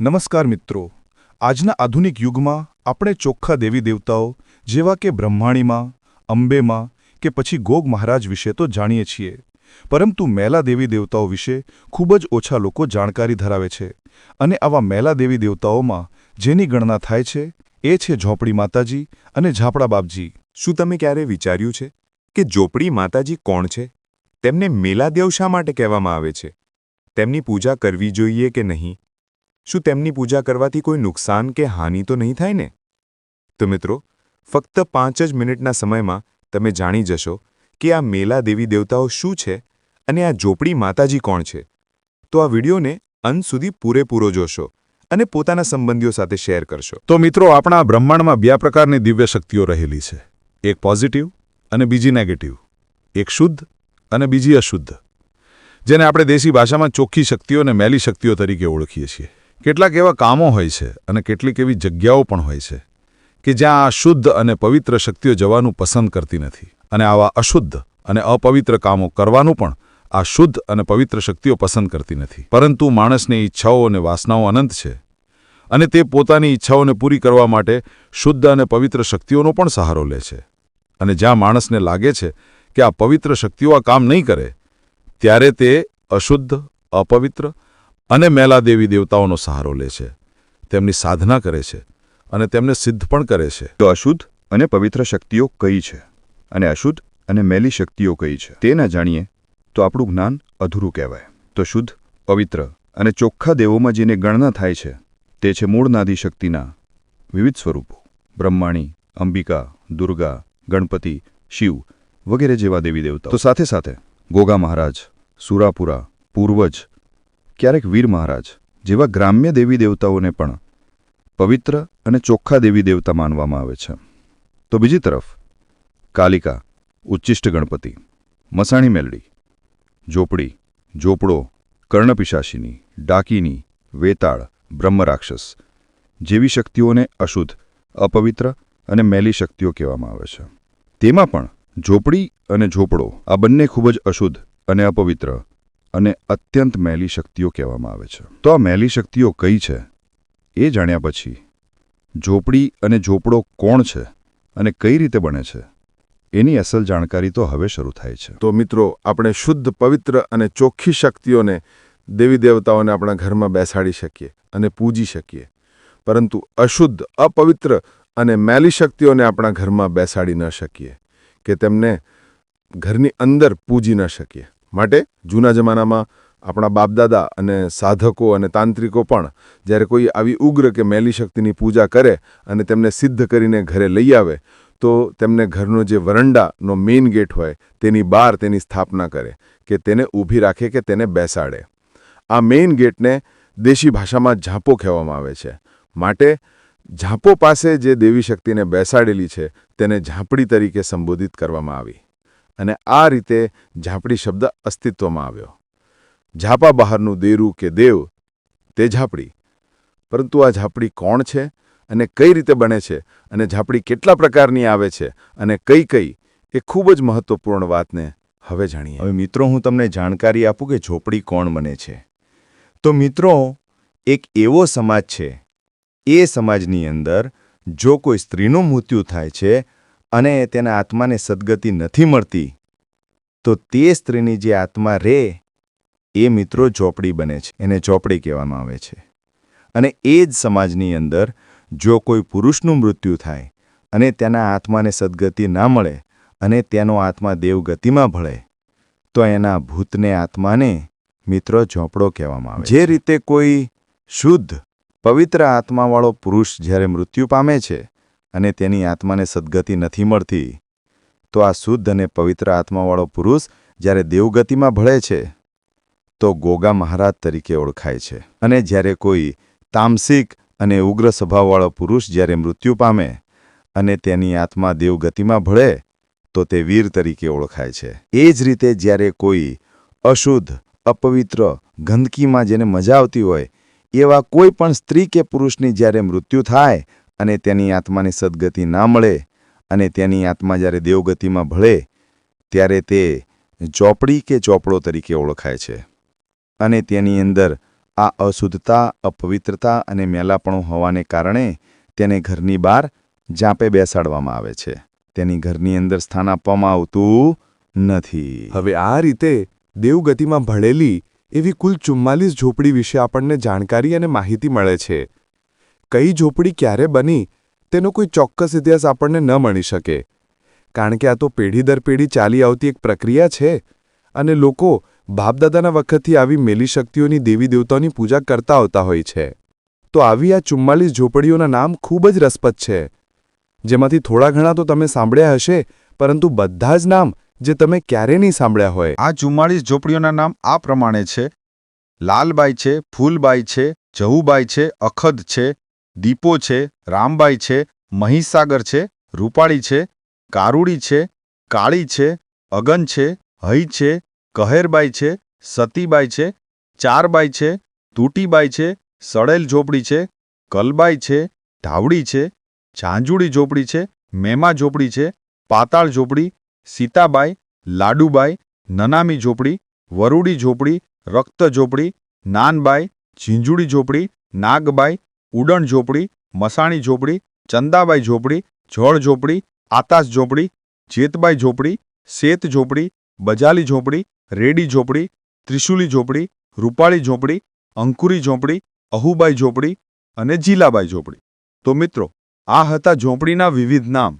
નમસ્કાર મિત્રો. આજના આધુનિક યુગમાં આપણે ચોખ્ખા દેવી દેવતાઓ જેવા કે બ્રહ્માણીમાં, અંબેમાં કે પછી ગોગ મહારાજ વિશે તો જાણીએ છીએ. પરંતુ મેલા દેવી દેવતાઓ વિશે ખૂબ જ ઓછા લોકો જાણકારી ધરાવે છે. અને આવા મેલા દેવી દેવતાઓમાં જેની ગણના થાય છે, એ છે ઝોપડી માતાજી અને ઝાપડા બાપજી. શું તમે ક્યારે વિચાર્યું છે કે ઝોપડી માતાજી કોણ છે? તેમને મેલાદેવ શા માટે કહેવામાં આવે છે? તેમની પૂજા કરવી જોઈએ કે નહીં? શું તેમની પૂજા કરવાથી કોઈ નુકસાન કે હાનિ તો નહીં થાય ને? તો મિત્રો, ફક્ત પાંચ જ મિનિટના સમયમાં તમે જાણી જશો કે આ મેલા દેવી દેવતાઓ શું છે અને આ ઝોપડી માતાજી કોણ છે. તો આ વિડીયોને અંત સુધી પૂરેપૂરો જોશો અને પોતાના સંબંધીઓ સાથે શેર કરશો. તો મિત્રો, આપણા બ્રહ્માંડમાં બે પ્રકારની દિવ્ય શક્તિઓ રહેલી છે. એક પોઝિટિવ અને બીજી નેગેટિવ. એક શુદ્ધ અને બીજી અશુદ્ધ. જેને આપણે દેશી ભાષામાં ચોખ્ખી શક્તિઓ અને મેલી શક્તિઓ તરીકે ઓળખીએ છીએ. કેટલાક એવા કામો હોય છે અને કેટલીક એવી જગ્યાઓ પણ હોય છે કે જ્યાં આ શુદ્ધ અને પવિત્ર શક્તિઓ જવાનું પસંદ કરતી નથી. અને આવા અશુદ્ધ અને અપવિત્ર કામો કરવાનું પણ આ શુદ્ધ અને પવિત્ર શક્તિઓ પસંદ કરતી નથી. પરંતુ માણસની ઈચ્છાઓ અને વાસનાઓ અનંત છે અને તે પોતાની ઈચ્છાઓને પૂરી કરવા માટે શુદ્ધ અને પવિત્ર શક્તિઓનો પણ સહારો લે છે. અને જ્યાં માણસને લાગે છે કે આ પવિત્ર શક્તિઓ આ કામ નહીં કરે, ત્યારે તે અશુદ્ધ, અપવિત્ર અને મેલા દેવી દેવતાઓનો સહારો લે છે. તેમની સાધના કરે છે અને તેમને સિદ્ધ પણ કરે છે. તો અશુદ્ધ અને પવિત્ર શક્તિઓ કઈ છે? અને અશુદ્ધ અને મેલી શક્તિઓ કઈ છે? તે ના જાણીએ, તો આપણું જ્ઞાન અધૂરું કહેવાય. તો શુદ્ધ, પવિત્ર અને ચોખ્ખા દેવોમાં જેને ગણના થાય છે, તે છે મૂળનાદી શક્તિના વિવિધ સ્વરૂપો. બ્રહ્માણી, અંબિકા, દુર્ગા, ગણપતિ, શિવ વગેરે જેવા દેવી દેવતા તો સાથે સાથે ગોગા મહારાજ, સુરાપુરા, પૂર્વજ ક્યારેક વીર મહારાજ, જેવા ગ્રામ્ય દેવી દેવતાઓને પણ પવિત્ર અને ચોખ્ખા દેવી દેવતા માનવામાં આવે છે. તો બીજી તરફ, કાલિકા ઉચ્ચિષ્ટ ગણપતિ, મસાણી મેલડી, ઝોપડી, ઝોપડો કર્ણપિશાશીની ડાકીની, વેતાળ, બ્રહ્મરાક્ષસ જેવી શક્તિઓને અશુદ્ધ, અપવિત્ર અને મેલી શક્તિઓ કહેવામાં આવે છે. તેમાં પણ ઝોપડી અને ઝોપડો આ બંને ખૂબ જ અશુદ્ધ અને અપવિત્ર અને અત્યંત મેલી શક્તિઓ કહેવામાં આવે છે. તો આ મેલી શક્તિઓ કઈ છે? એ જાણ્યા પછી, ઝોપડી અને ઝોપડો કોણ છે અને કઈ રીતે બને છે? એની અસલ જાણકારી તો હવે શરૂ થાય છે. તો મિત્રો, આપણે શુદ્ધ, પવિત્ર અને ચોખ્ખી શક્તિઓને દેવી દેવતાઓને આપણા ઘરમાં બેસાડી શકીએ અને પૂજી શકીએ. પરંતુ અશુદ્ધ, અપવિત્ર અને મેલી શક્તિઓને આપણા ઘરમાં બેસાડી ન શકીએ કે તેમને ઘરની અંદર પૂજી ન શકીએ. માટે જૂના જમાનામાં આપણા બાપદાદા અને સાધકો અને તાંત્રિકો પણ જ્યારે કોઈ આવી ઉગ્ર કે મેલી શક્તિની પૂજા કરે અને તેમને સિદ્ધ કરીને ઘરે લઈ આવે, તો તેમને ઘરનો જે વરંડાનો મેઇન ગેટ હોય તેની બહાર તેની સ્થાપના કરે કે તેને ઊભી રાખે કે તેને બેસાડે. આ મેઇન ગેટને દેશી ભાષામાં ઝાંપો કહેવામાં આવે છે. માટે ઝાંપો પાસે જે દેવી શક્તિને બેસાડેલી છે તેને ઝાંપડી તરીકે સંબોધિત કરવામાં આવી. અને આ રીતે ઝાંપડી શબ્દ અસ્તિત્વમાં આવ્યો. ઝાપા બહારનું દેરું કે દેવ, તે ઝાપડી. પરંતુ આ ઝાપડી કોણ છે અને કઈ રીતે બને છે અને ઝાપડી કેટલા પ્રકારની આવે છે અને કઈ કઈ, એ ખૂબ જ મહત્વપૂર્ણ વાતને હવે જાણીએ. હવે મિત્રો, હું તમને જાણકારી આપું કે ઝોપડી કોણ બને છે. તો મિત્રો, એક એવો સમાજ છે, એ સમાજની અંદર જો કોઈ સ્ત્રીનું મૃત્યુ થાય છે અને તેના આત્માને સદગતિ નથી મળતી, તો તે સ્ત્રીની જે આત્મા રહે એ મિત્રો ઝોપડી બને છે. એને ઝોપડી કહેવામાં આવે છે. અને એ જ સમાજની અંદર જો કોઈ પુરુષનું મૃત્યુ થાય અને તેના આત્માને સદગતિ ના મળે અને તેનો આત્મા દેવગતિમાં ભળે, તો એના ભૂતને આત્માને મિત્રો ઝોપડો કહેવામાં આવે જે રીતે કોઈ શુદ્ધ, પવિત્ર આત્માવાળો પુરુષ જ્યારે મૃત્યુ પામે છે અને તેની આત્માને સદગતિ નથી મળતી. તો આ શુદ્ધ અને પવિત્ર આત્માવાળો પુરુષ જ્યારે દેવગતિમાં ભળે છે, તો ગોગા મહારાજ તરીકે ઓળખાય છે. અને જ્યારે કોઈ તામસિક અને ઉગ્ર સ્વભાવવાળો પુરુષ જ્યારે મૃત્યુ પામે અને તેની આત્મા દેવગતિમાં ભળે, તો તે વીર તરીકે ઓળખાય છે. એ જ રીતે જ્યારે કોઈ અશુદ્ધ, અપવિત્ર ગંદકીમાં જેને મજા આવતી હોય, એવા કોઈ પણ સ્ત્રી કે પુરુષની જ્યારે મૃત્યુ થાય અને તેની આત્માને સદગતિ ના મળે અને તેની આત્મા જ્યારે દેવગતિમાં ભળે, ત્યારે તે ચોપડી કે ચોપડો તરીકે ઓળખાય છે. અને તેની અંદર આ અશુદ્ધતા, અપવિત્રતા અને મેલાપણું હોવાને કારણે તેને ઘરની બહાર જાપે બેસાડવામાં આવે છે. તેની ઘરની અંદર સ્થાન આપવામાં આવતું નથી. હવે આ રીતે દેવગતિમાં ભળેલી એવી કુલ ચુમ્માલીસ ઝૂંપડી વિશે આપણને જાણકારી અને માહિતી મળે છે. કઈ ઝૂંપડી ક્યારે બની, તેનો કોઈ ચોક્કસ ઇતિહાસ આપણને ન મળી શકે. કારણ કે આ તો પેઢી દર પેઢી ચાલી આવતી એક પ્રક્રિયા છે અને લોકો બાપદાદાના વખતથી આવી મેલી શક્તિઓની દેવી દેવતાઓની પૂજા કરતા આવતા હોય છે. તો આવી આ ચુમ્માલીસ ઝૂંપડીઓના નામ ખૂબ જ રસપ્રદ છે. જેમાંથી થોડા ઘણા તો તમે સાંભળ્યા હશે, પરંતુ બધા જ નામ જે તમે ક્યારે નહીં સાંભળ્યા હોય. આ ચુમ્માળીસ ઝોપડીઓના નામ આ પ્રમાણે છે. લાલબાઈ છે, ફૂલબાઈ છે, જહુબાઈ છે, અખદ છે દીપો છે, રામબાઈ છે, મહીસાગર છે, રૂપાળી છે, કારુડી છે, કાળી છે, અગન છે, હઈ છે, કહેરબાઈ છે, સતીબાઈ છે, ચારબાઈ છે, તૂટીબાઈ છે સડેલ ઝોપડી છે, કલબાઈ છે ઢાવડી છે, ઝાંઝુડી ઝોપડી છે, મેમા ઝોપડી છે, પાતાળ ઝોપડી, સીતાબાઈ, લાડુબાઈ, નનામી ઝોપડી, વરુડી ઝોપડી, રક્ત ઝોપડી, નાનબાઈ, ઝીંઝુડી ઝોપડી, નાગબાઈ ઉડણ ઝોપડી, મસાણી ઝોપડી, ચંદાબાઈ ઝોપડી જળ ઝોપડી, આતાશ ઝોપડી, જેતબાઈ ઝોપડી શેત ઝોપડી, બજાલી ઝોપડી, રેડી ઝોપડી, ત્રિશુલી ઝોપડી, રૂપાળી ઝોપડી, અંકુરી ઝોપડી, અહુબાઈ ઝોપડી અને જીલાબાઈ ઝોપડી. તો મિત્રો, આ હતા ઝોપડીના વિવિધ નામ.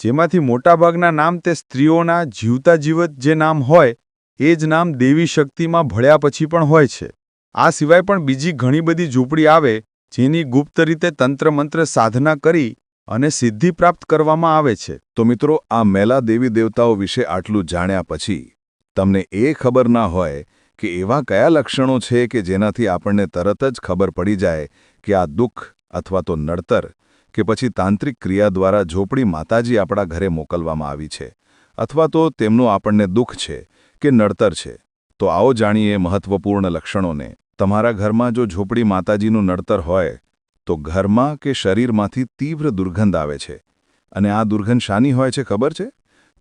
જેમાંથી મોટાભાગના નામ તે સ્ત્રીઓના જીવતા જીવત જે નામ હોય, એ જ નામ દેવી શક્તિમાં ભળ્યા પછી પણ હોય છે. આ સિવાય પણ બીજી ઘણી બધી ઝૂંપડી આવે જેની ગુપ્ત રીતે તંત્રમંત્ર સાધના કરી અને સિદ્ધિ પ્રાપ્ત કરવામાં આવે છે. તો મિત્રો, આ મેલા દેવી દેવતાઓ વિશે આટલું જાણ્યા પછી તમને એ ખબર ના હોય કે એવા કયા લક્ષણો છે કે જેનાથી આપણને તરત જ ખબર પડી જાય કે આ દુઃખ અથવા તો નડતર કે પછી તાંત્રિક ક્રિયા દ્વારા ઝોપડી માતાજી આપણા ઘરે મોકલવામાં આવી છે અથવા તો તેમનું આપણને દુઃખ છે કે નડતર છે. તો આવો જાણીએ મહત્વપૂર્ણ લક્ષણોને. તમારા ઘરમાં જો ઝોપડી માતાજીનું નડતર હોય, તો ઘરમાં કે શરીરમાંથી તીવ્ર દુર્ગંધ આવે છે. અને આ દુર્ગંધ શાની હોય છે ખબર છે?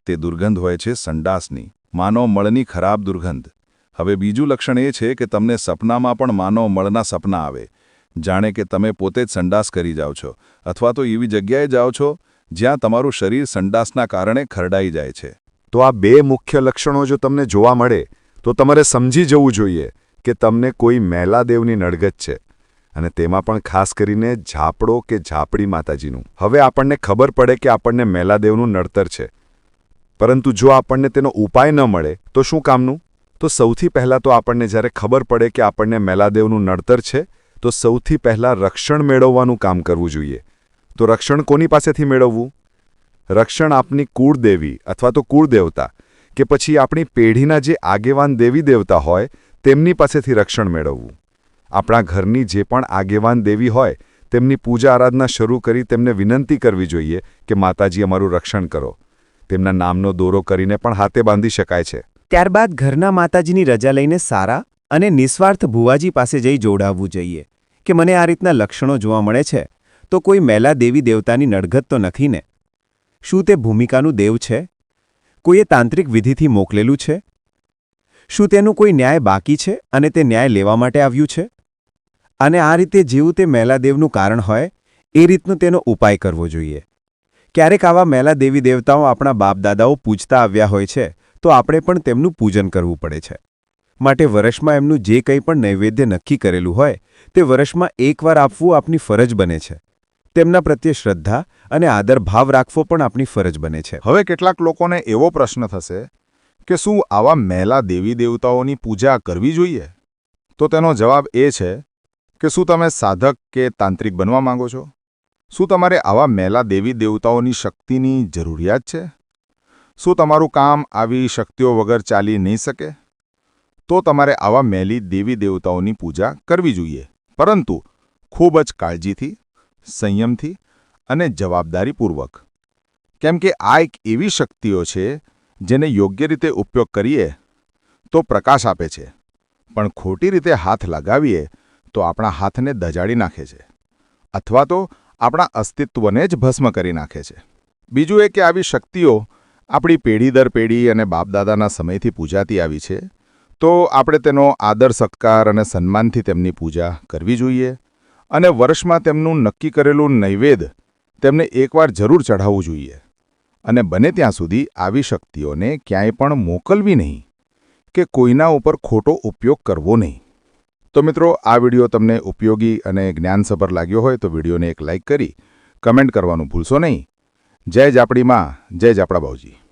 તે દુર્ગંધ હોય છે સંડાસની. માનવ મળની ખરાબ દુર્ગંધ. હવે બીજું લક્ષણ એ છે કે તમને સપનામાં પણ માનવ મળના સપના આવે. જાણે કે તમે પોતે જ સંડાસ કરી જાઓ છો. અથવા તો એવી જગ્યાએ જાઓ છો, જ્યાં તમારું શરીર સંડાસના કારણે ખરડાઈ જાય છે. તો આ બે મુખ્ય લક્ષણો જો તમને જોવા મળે, તો તમારે સમજી જવું જોઈએ. કે તમને કોઈ મેલાદેવની નડગત છે અને તેમાં પણ ખાસ કરીને ઝાપડો કે ઝાપડી માતાજીનું. હવે આપણને ખબર પડે કે આપણને મેલાદેવનું નડતર છે. પરંતુ જો આપણને તેનો ઉપાય ન મળે, તો શું કામનું? તો સૌથી પહેલાં તો આપણને જ્યારે ખબર પડે કે આપણને મેલાદેવનું નડતર છે, તો સૌથી પહેલાં રક્ષણ મેળવવાનું કામ કરવું જોઈએ. તો રક્ષણ કોની પાસેથી મેળવવું? રક્ષણ આપની કુળદેવી અથવા તો કુળદેવતા, કે પછી આપણી પેઢીના જે આગેવાન દેવી દેવતા હોય તેમની પાસેથી રક્ષણ મેળવવું. આપણા ઘરની જે પણ આગેવાન દેવી હોય, તેમની પૂજા આરાધના શરૂ કરી તેમને વિનંતી કરવી જોઈએ કે માતાજી અમારું રક્ષણ કરો. તેમના નામનો દોરો કરીને પણ હાથે બાંધી શકાય છે. ત્યારબાદ ઘરના માતાજીની રજા લઈને સારા અને નિસ્વાર્થ ભુવાજી પાસે જઈ જોડાવવું જોઈએ કે મને આ રીતના લક્ષણો જોવા મળે છે તો કોઈ મેલા દેવી દેવતાની નડગત તો નથી ને શું તે ભૂમિકાનું દેવ છે? કોઈએ તાંત્રિક વિધિથી મોકલેલું છે? શું તેનું કોઈ ન્યાય બાકી છે અને તે ન્યાય લેવા માટે આવ્યું છે? અને આ રીતે જેવું તે મેલાદેવનું કારણ હોય, એ રીતનો તેનો ઉપાય કરવો જોઈએ. ક્યારેક આવા મેલા દેવી દેવતાઓ આપણા બાપદાદાઓ પૂજતા આવ્યા હોય છે, તો આપણે પણ તેમનું પૂજન કરવું પડે છે. માટે વર્ષમાં એમનું જે કંઈ પણ નૈવેદ્ય નક્કી કરેલું હોય, તે વર્ષમાં એકવાર આપવું આપની ફરજ બને છે. તેમના પ્રત્યે શ્રદ્ધા અને આદર ભાવ રાખવો પણ આપણી ફરજ બને છે. હવે કેટલાક લોકોને એવો પ્રશ્ન થશે કે શું આવા મહેલા દેવી દેવતાઓની પૂજા કરવી જોઈએ? તો તેનો જવાબ એ છે કે શું તમે સાધક કે તાંત્રિક બનવા માંગો છો? શું તમારે આવા મહેલા દેવી દેવતાઓની શક્તિની જરૂરિયાત છે? શું તમારું કામ આવી શક્તિઓ વગર ચાલી નહીં શકે? તો તમારે આવા મેલી દેવી દેવતાઓની પૂજા કરવી જોઈએ. પરંતુ ખૂબ જ કાળજીથી, સંયમથી અને જવાબદારીપૂર્વક. કેમ કે આ એક એવી શક્તિઓ છે જેને યોગ્ય રીતે ઉપયોગ કરીએ તો પ્રકાશ આપે છે. પણ ખોટી રીતે હાથ લગાવીએ તો આપણા હાથને દજાડી નાખે છે અથવા તો આપણા અસ્તિત્વને જ ભસ્મ કરી નાખે છે. બીજું એ કે આવી શક્તિઓ આપણી પેઢી દર પેઢી અને બાપદાદાના સમયથી પૂજાતી આવી છે તો આપણે તેનો આદર, સત્કાર અને સન્માનથી તેમની પૂજા કરવી જોઈએ અને વર્ષમાં તેમનું નક્કી કરેલું નૈવેદ્ય તેમને એકવાર જરૂર ચઢાવવું જોઈએ. અને બને ત્યાં સુધી આવી શક્તિઓને ક્યાંય પણ મોકલવી નહીં કે કોઈના ઉપર ખોટો ઉપયોગ કરવો નહીં. તો મિત્રો, આ વીડિયો તમને ઉપયોગી અને જ્ઞાનસભર લાગ્યો હોય તો વિડીયોને એક લાઇક કરી કમેન્ટ કરવાનું ભૂલશો નહીં. જય જાપડીમાં જય જાપડા બાઉજી.